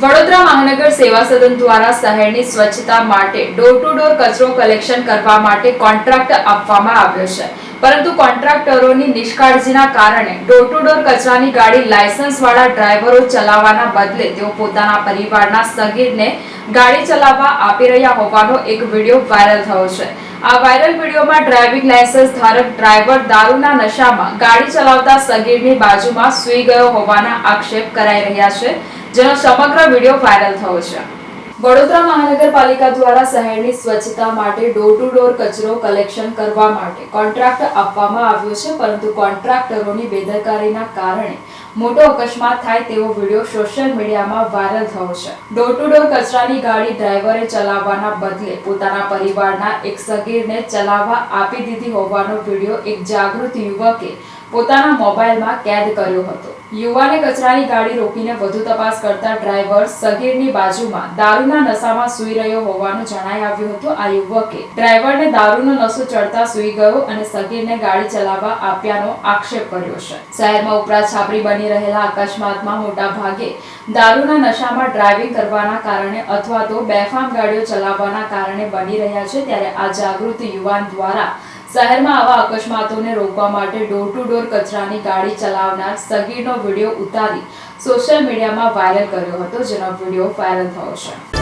વડોદરા મહાનગર સેવા સદન દ્વારા શહેરની સ્વચ્છતા માટે ડોર ટુ ડોર કચરો કલેક્શન કરવા માટે કોન્ટ્રાક્ટ આપવામાં આવ્યો છે. પરંતુ કોન્ટ્રાક્ટરોની નિષ્કાળજીના કારણે ડોર ટુ ડોર કચરાની ગાડી લાયસન્સ વાળા ડ્રાઈવરો ચલાવવાના બદલે તેઓ પોતાના પરિવારના સગીરને ગાડી ચલાવવા આપી રહ્યા હોવાનો એક વીડિયો વાયરલ થયો છે. આ વાયરલ વિડીયોમાં ડ્રાઇવિંગ લાયસન્સ ધારક ડ્રાઈવર દારૂના નશામાં ગાડી ચલાવતા સગીરની બાજુમાં સૂઈ ગયો હોવાના આક્ષેપ કરાઈ રહ્યા છે. જેનો સમગ્ર વીડિયો વાયરલ થયો છે. વડોદરા મહાનગરપાલિકા દ્વારા શહેરની સ્વચ્છતા માટે ડોર ટુ ડોર કચરો કલેક્શન કરવા માટે કોન્ટ્રાક્ટ આપવામાં આવ્યો છે, પરંતુ કોન્ટ્રાક્ટરોની બેદરકારીના કારણે મોટો અકસ્માત થાય તેવો વીડિયો સોશિયલ મીડિયામાં વાયરલ થયો છે. ડોર ટુ ડોર કચરાની ગાડી ડ્રાઈવરે ચલાવવાના બદલે પોતાના પરિવારના એક સગીરને ચલાવવા આપી દીધી હોવાનો વીડિયો એક જાગૃત યુવકે પોતાના મોબાઈલમાં કેદ કર્યો હતો. યુવાને કચરાની ગાડી રોકીને વધુ તપાસ કરતા ડ્રાઈવર સગીરની બાજુમાં દારૂના નશામાં સૂઈ રહ્યો હોવાનું જણાઈ આવ્યું હતું. આ યુવકે ડ્રાઈવરને દારૂનો નશો ચડતા સૂઈ ગયો અને સગીરને ગાડી ચલાવવા આપ્યાનો આક્ષેપ કર્યો છે. શહેરમાં ઉપરા છાપરી બની રહેલા અકસ્માતમાં મોટા ભાગે દારૂના નશામાં ડ્રાઇવિંગ કરવાના કારણે અથવા તો બેફામ ગાડીઓ ચલાવવાના કારણે બની રહ્યા છે. ત્યારે આ જાગૃત યુવાન દ્વારા શહેરમાં આવા અકસ્માતોને રોકવા માટે ડોર ટુ ડોર કચરાની ગાડી ચલાવનાર સગીરનો વીડિયો ઉતારી સોશિયલ મીડિયામાં વાયરલ કર્યો હતો, જેનો વીડિયો વાયરલ થયો છે.